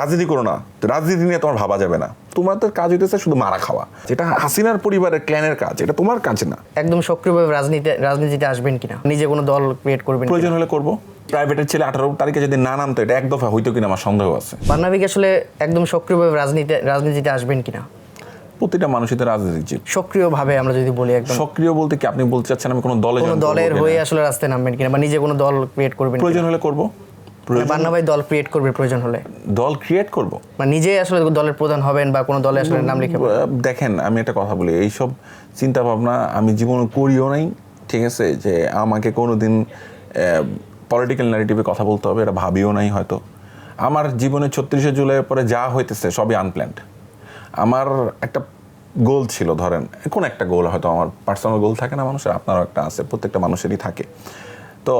রাজনীতি করো না রাজনীতি নিয়ে তোমার ভাবা যাবে না। তোমার তো কাজ হইতেছে শুধু মারা খাওয়া। যেটা হাসিনার পরিবারের ক্ল্যানের কাজ এটা তোমার কাজ না। একদম সক্রিয়ভাবে রাজনীতি রাজনীতিতে আসবেন কিনা? নিজে কোনো দল ক্রিয়েট করবেন প্রয়োজন হলে করব। প্রাইভেটের ছেলে আঠারো তারিখে যদি না নামতো এটা এক দফা হইতো কিনা আমার সন্দেহ আছে। বান্নাবিক আসলে একদম সক্রিয়ভাবে রাজনীতি রাজনীতিতে আসবেন কিনা? প্রতিটা মানুষই তো রাজনীতির সক্রিয়ভাবে আমরা যদি বলি একদম। সক্রিয় বলতে কি আপনি বলতে চাচ্ছেন আমি কোনো দলে কোনো দলের হয়ে আসলে রাস্তায় নামবেন কিনা বা নিজে কোনো দল ক্রিয়েট করবেন প্রয়োজন হলে করব। বান্না ভাই দল ক্রিয়েট করবে প্রয়োজন হলে। দল ক্রিয়েট করব? বা নিজে আসলে দলের প্রধান হবেন বা কোনো দলে আসলে নাম লিখে দেখেন আমি একটা কথা বলি এইসব চিন্তা ভাবনা আমি জীবনে করিও নাই ঠিক আছে? যে আমাকে কোনো দিন পলিটিক্যাল ন্যারেটিভে কথা বলতে হবে এটা ভাবিও নাই হয়তো। আমার জীবনে ছত্রিশে জুলাইয়ের পরে যা হইতেছে সবই আনপ্ল্যান্ড আমার একটা গোল ছিল ধরেন কোন একটা গোল হয়তো আমার পার্সোনাল গোল থাকে না মানুষের আপনারও একটা আছে প্রত্যেকটা মানুষেরই থাকে। তো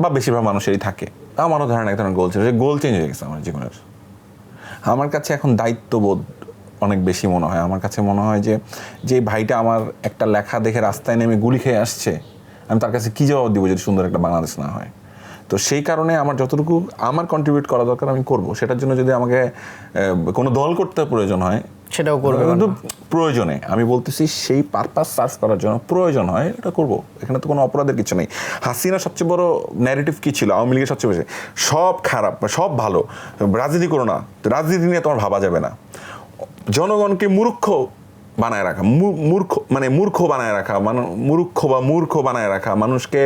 বা বেশিরভাগ মানুষেরই থাকে। আমারও ধরেন এক ধরনের গোল ছিল যে গোল চেঞ্জ হয়ে গেছে আমার জীবনের। আমার কাছে এখন দায়িত্ববোধ অনেক বেশি মনে হয়। আমার কাছে মনে হয় যে যে ভাইটা আমার একটা লেখা দেখে রাস্তায় নেমে গুলি খেয়ে আসছে, আমি তার কাছে কী জবাব দিব যদি সুন্দর একটা বাংলাদেশ না হয়? তো সেই কারণে আমার যতটুকু আমার কন্ট্রিবিউট করা দরকার আমি করব। সেটার জন্য যদি আমাকে কোনো দল করতে প্রয়োজন হয় সেটাও করবে কিন্তু প্রয়োজনে আমি বলতেছি সেই পারপাস সার্চ করার জন্য প্রয়োজন হয় এটা করব। এখানে তো কোনো অপরাধের কিছু নেই। হাসিনা সবচেয়ে বড় ন্যারেটিভ কী ছিল? আওয়ামী লীগের সবচেয়ে বেশি। সব খারাপ সব ভালো। রাজনীতি করো না। রাজনীতি নিয়ে তোমার ভাবা যাবে না। জনগণকে মূর্খ বানায় রাখা মূর্খ মানে মূর্খ বানায় রাখা মানে মূর্খ বা মূর্খ বানায় রাখা মানুষকে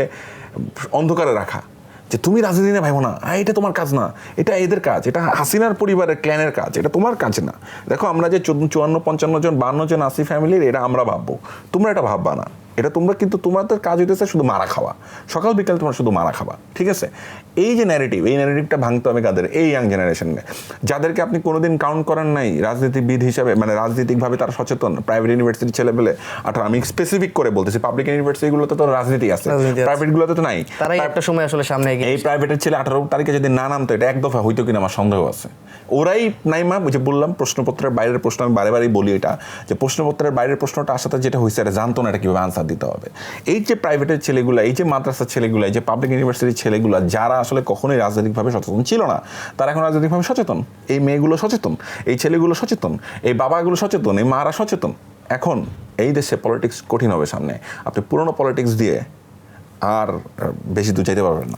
অন্ধকারে রাখা। যে তুমি রাজনীতি নিয়ে ভাইবো না। এটা তোমার কাজ না। এটা এদের কাজ। এটা হাসিনার পরিবারের ক্ল্যানের কাজ। এটা তোমার কাজ না। দেখো, আমরা যে চুয়ান্ন, পঞ্চান্ন জন, বান্ন জন আসি ফ্যামিলির এটা আমরা ভাববো। তোমরা এটা ভাববা না। এটা তোমরা কিন্তু তোমাদের কাজ হইতেছে শুধু মারা খাওয়া। সকাল বিকাল তোমরা শুধু মারা খাওয়া ঠিক আছে? এই যে ন্যারেটিভ এই ন্যারেটিভটা ভাঙতে হবে কাদের এই ইয়াং জেনারেশনে যাদেরকে আপনি কোনোদিন কাউন্ট করেন নাই রাজনীতিবিদ হিসাবে মানে রাজনৈতিকভাবে তারা সচেতন প্রাইভেট ইউনিভার্সিটি ছেলেপেলে আঠারো আমি স্পেসিফিক করে বলতেছি পাবলিক ইউনিভার্সিটিগুলোতে তো রাজনীতি আছে। প্রাইভেটগুলোতে তো নাই। তারাই একটা সময় আসলে সামনে এই প্রাইভেটের ছেলে আঠারো তারিখে যদি না নামতো এটা এক দফা হইতো কিনা আমার সন্দেহ আছে। ওরাই নাইমা যে বললাম প্রশ্নপত্রের বাইরের প্রশ্ন আমি বারে বারেই বলি এটা যে প্রশ্নপত্রের বাইরের প্রশ্নটা আসাতে যেটা হয়েছে এটা জানতো না এটা কীভাবে আনসার দিতে হবে। এই যে প্রাইভেটের ছেলেগুলো, এই যে মাদ্রাসার ছেলেগুলো, এই যে পাবলিক ইউনিভার্সিটির ছেলেগুলো, যারা আসলে কখনোই রাজনৈতিকভাবে সচেতন ছিল না, তারা এখন রাজনৈতিকভাবে সচেতন। এই মেয়েগুলো সচেতন, এই ছেলেগুলো সচেতন, এই বাবাগুলো সচেতন, এই মারা সচেতন। এখন এই দেশে পলিটিক্স কঠিন হবে সামনে। আপনি পুরনো পলিটিক্স দিয়ে আর বেশি দূর যাইতে পারবেন না।